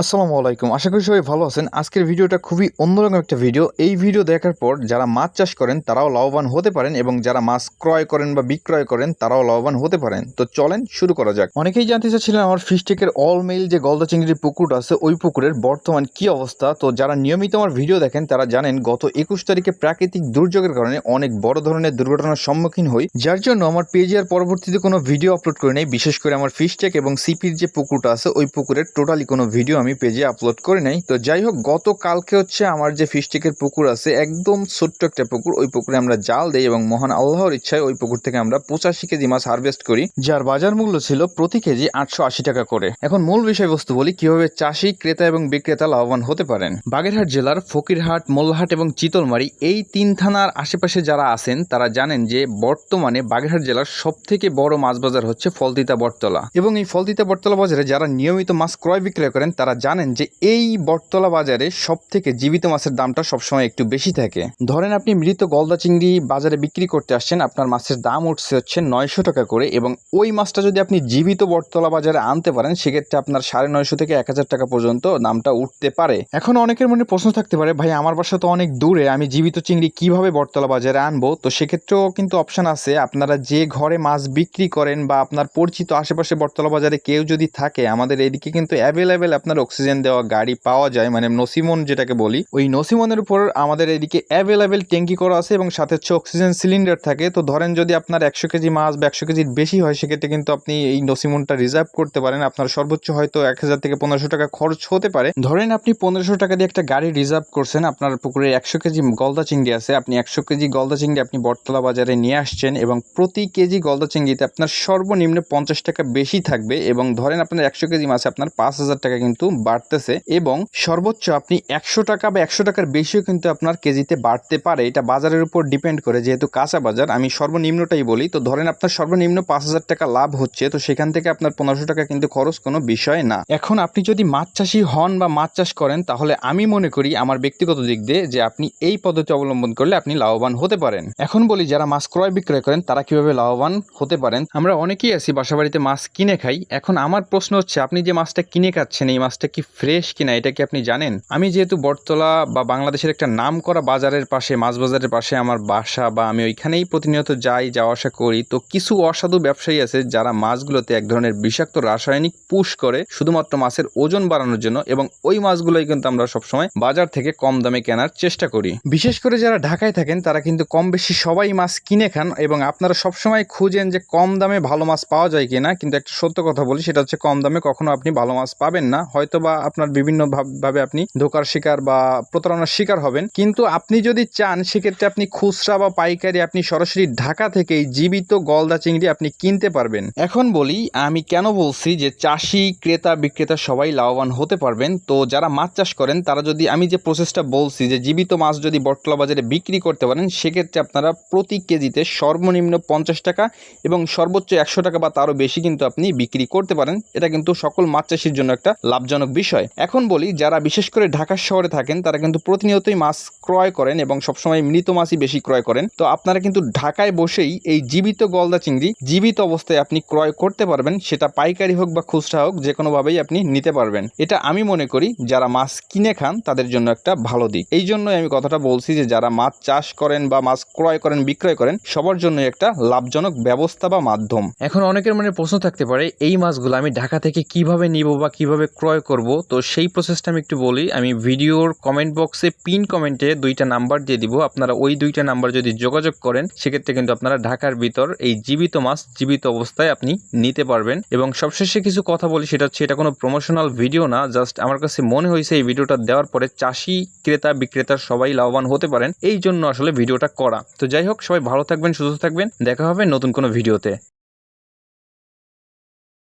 আসসালামু আলাইকুম। আশা করি সবাই ভালো আছেন। আজকের ভিডিওটা খুবই অন্যরকম একটা ভিডিও। এই ভিডিও দেখার পর যারা মাছ চাষ করেন, তারাও লাভবান হতে পারেন এবং যারা মাছ ক্রয় করেন বা বিক্রয় করেন, তারাও লাভবান হতে পারেন। তো চলেন শুরু করা যাক। অনেকেই জানতে চাচ্ছিলেন আমার ফিশটেকের অল মেইল যে গলদা চিংড়ির পুকুরটা আছে, ওই পুকুরের বর্তমান কি অবস্থা? তো যারা নিয়মিত আমার ভিডিও দেখেন, তারা জানেন গত একুশ তারিখে প্রাকৃতিক দুর্যোগের কারণে অনেক বড় ধরনের দুর্ঘটনার সম্মুখীন হই। যার জন্য আমার পেজে আর পরবর্তীতে কোনো ভিডিও আপলোড করে নেই। বিশেষ করে আমার ফিশটেক এবং সিপির যে পুকুরটা আছে, ওই পুকুরের টোটালি কোনো ভিডিও আমি পেজে আপলোড করে নাই। তো যাই হোক গতকালকে হচ্ছে আমার যে ফিশটেকের পুকুর আছে, একদম ছোট্ট একটা পুকুর, ওই পুকুরে আমরা জাল দেই এবং মহান আল্লাহর ইচ্ছায় ওই পুকুর থেকে আমরা পঁচাশি কেজি মাছ হারভেস্ট করি, যার বাজার মূল্য ছিল প্রতি কেজি আটশো আশি টাকা করে। এখন মূল বিষয়বস্তু বলি, কীভাবে চাষি, ক্রেতা এবং বিক্রেতা লাভবান হতে পারেন। বাগেরহাট জেলার ফকিরহাট, মোল্লাহাট এবং চিতলমারি এই তিন থানার আশেপাশে যারা আছেন, তারা জানেন যে বর্তমানে বাগেরহাট জেলার সব থেকে বড় মাছ বাজার হচ্ছে ফলতিতা বটতলা। এবং এই ফলতিতা বটতলা বাজারে যারা নিয়মিত মাছ ক্রয় বিক্রয় করেন, তারা জানেন যে এই বটতলা বাজারে সব থেকে জীবিত মাছের দামটা সবসময় একটু বেশি থাকে। ধরেন আপনি মৃত গলদা চিংড়ি বাজারে বিক্রি করতে আসছেন, আপনার মাছের দাম উঠছে হচ্ছে নয়শো টাকা করে এবং ওই মাছটা যদি আপনি জীবিত বটতলা বাজারে আনতে পারেন, সেক্ষেত্রে আপনার সাড়ে নয়শো থেকে এক হাজার টাকা পর্যন্ত দামটা উঠতে পারে। এখন অনেকের মনে প্রশ্ন থাকতে পারে, ভাই, আমার বাসা তো অনেক দূরে, আমি জীবিত চিংড়ি কীভাবে বটতলা বাজারে আনব? তো সেক্ষেত্রেও কিন্তু অপশন আছে, আপনারা যে ঘরে মাছ বিক্রি করেন বা আপনার পরিচিত আশেপাশে বটতলা বাজারে কেউ যদি থাকে, আমাদের এদিকে কিন্তু অ্যাভেলেবেল আপনার অক্সিজেন দেওয়া গাড়ি পাওয়া যায় মানে নসিমন যেটাকে বলি, ওই নসিমনের উপর আমাদের এদিকে অ্যাভেলেবেল ট্যাঙ্কি করা আছে এবং সাথে হচ্ছে অক্সিজেন সিলিন্ডার থাকে। তো ধরেন যদি আপনার একশো কেজি মাছ বা একশো কেজির বেশি হয়, সেক্ষেত্রে কিন্তু আপনি এই নসিমনটা রিজার্ভ করতে পারেন। আপনার সর্বোচ্চ হয়তো এক হাজার থেকে পনেরোশো টাকা খরচ হতে পারে। ধরেন আপনি পনেরোশো টাকা দিয়ে একটা গাড়ি রিজার্ভ করছেন, আপনার পুকুরে একশো কেজি গলদা চিংড়ি আছে, আপনি একশো কেজি গলদা চিংড়ি আপনি বটতলা বাজারে নিয়ে আসছেন এবং প্রতি কেজি গলদা চিংড়িতে আপনার সর্বনিম্ন পঞ্চাশ টাকা বেশি থাকবে এবং ধরেন আপনার একশো কেজি মাছে, আপনার পাঁচ হাজার টাকা কিন্তু বাড়তেছে এবং সর্বোচ্চ আপনি একশো টাকা বা একশো টাকার বেশিও কিন্তু আপনার কেজিতে বাড়তে পারে। এটা বাজারের উপর ডিপেন্ড করে। যেহেতু কাঁচা বাজার, আমি সর্বনিম্নটাই বলি। তো ধরেন আপনার সর্বনিম্ন পাঁচ হাজার টাকা লাভ হচ্ছে, তো সেখান থেকে আপনার পনেরোশো টাকা কিন্তু খরচ কোনো বিষয় না। এখন আপনি যদি মাছ চাষি হন বা মাছ চাষ করেন, তাহলে আমি মনে করি আমার ব্যক্তিগত দিক দিয়ে যে আপনি এই পদ্ধতি অবলম্বন করলে আপনি লাভবান হতে পারেন। এখন বলি, যারা মাছ ক্রয় বিক্রয় করেন, তারা কীভাবে লাভবান হতে পারেন? আমরা অনেকেই আছি বাসা বাড়িতে মাছ কিনে খাই। এখন আমার প্রশ্ন হচ্ছে, আপনি যে মাছটা কিনে খাচ্ছেন, এই মাছটা কি ফ্রেশ কিনা এটা কি আপনি জানেন? আমি যেহেতু বটতলা বা বাংলাদেশের একটা নাম করা বাজারের পাশে মাছ বাজারের পাশে আমার বাসা বা আমি ওইখানেই প্রতিনিয়ত যাই, যাওয়া আসা করি, তো কিছু অসাধু ব্যবসায়ী আছে যারা মাছগুলোতে এক ধরনের বিষাক্ত রাসায়নিক পুশ করে, শুধুমাত্র মাছের ওজন বাড়ানোর জন্য এবং ওই মাছগুলোই কিন্তু আমরা সবসময় বাজার থেকে কম দামে কেনার চেষ্টা করি। বিশেষ করে যারা ঢাকায় থাকেন, তারা কিন্তু কম বেশি সবাই মাছ কিনে খান এবং আপনারা সবসময় খুঁজেন যে কম দামে ভালো মাছ পাওয়া যায় কিনা, কিন্তু একটা সত্য কথা বলি, সেটা হচ্ছে কম দামে কখনো আপনি ভালো মাছ পাবেন না। হয়তো বা আপনার বিভিন্ন ভাব- আপনি ধোকার শিকার বা প্রতারণার শিকার হবেন। কিন্তু আপনি যদি চান, সেক্ষেত্রে আপনি খুচরা বা পাইকারি আপনি সরাসরি ঢাকা থেকে এই জীবিত গলদা চিংড়ি আপনি কিনতে পারবেন। এখন বলি, আমি কেন বলছি যে চাষি, ক্রেতা, বিক্রেতা সবাই লাভবান হতে পারবেন। তো যারা মাছ চাষ করেন, তারা যদি, আমি যে প্রসেসটা বলছি যে জীবিত মাছ যদি বটতলা বাজারে বিক্রি করতে পারেন, সেক্ষেত্রে আপনারা প্রতি কেজিতে সর্বনিম্ন পঞ্চাশ টাকা এবং সর্বোচ্চ একশো টাকা বা তারও বেশি কিন্তু আপনি বিক্রি করতে পারেন। এটা কিন্তু সকল মাছ চাষির জন্য একটা লাভজনক বিষয়। এখন বলি, যারা বিশেষ করে ঢাকা শহরে থাকেন, তারা কিন্তু প্রতিনিয়তই মাছ ক্রয় করেন এবং সবসময় মৃত মাছই বেশি ক্রয় করেন। তো আপনারা কিন্তু ঢাকায় বসেই এই জীবিত গলদা চিংড়ি, জীবিত অবস্থায় আপনি ক্রয় করতে পারবেন, সেটা পাইকারি হোক বা খুচরা হোক যে কোনোভাবেই আপনি নিতে পারবেন। এটা আমি মনে করি, যারা মাছ কিনে খান, তাদের জন্য একটা ভালো দিক। এই জন্যই আমি কথাটা বলছি যে, যারা মাছ চাষ করেন বা মাছ ক্রয় করেন, বিক্রয় করেন, সবার জন্য একটা লাভজনক ব্যবস্থা বা মাধ্যম। এখন অনেকের মনে প্রশ্ন থাকতে পারে, এই মাছগুলো আমি ঢাকা থেকে কীভাবে নিব বা কীভাবে ক্রয় করব। তো সেই প্রসেসটা আমি একটু বলি। আমি ভিডিওর কমেন্ট বক্সে পিন কমেন্টে দুইটা নাম্বার দিয়ে দিব। আপনারা ওই দুইটা নাম্বার যদি যোগাযোগ করেন, সেক্ষেত্রে কিন্তু আপনারা ঢাকার ভিতর এই জীবিত মাছ, জীবিত অবস্থায় আপনি নিতে পারবেন। এবং সবশেষে কিছু কথা বলি, সেটা হচ্ছে এটা কোনো প্রমোশনাল ভিডিও না। জাস্ট আমার কাছে মনে হয়েছে এই ভিডিওটা দেওয়ার পরে চাষি, ক্রেতা বিক্রেতা সবাই লাভবান হতে পারেন। এই জন্য আসলে ভিডিওটা করা। তো যাই হোক, সবাই ভালো থাকবেন, সুস্থ থাকবেন। দেখা হবে নতুন কোনো ভিডিওতে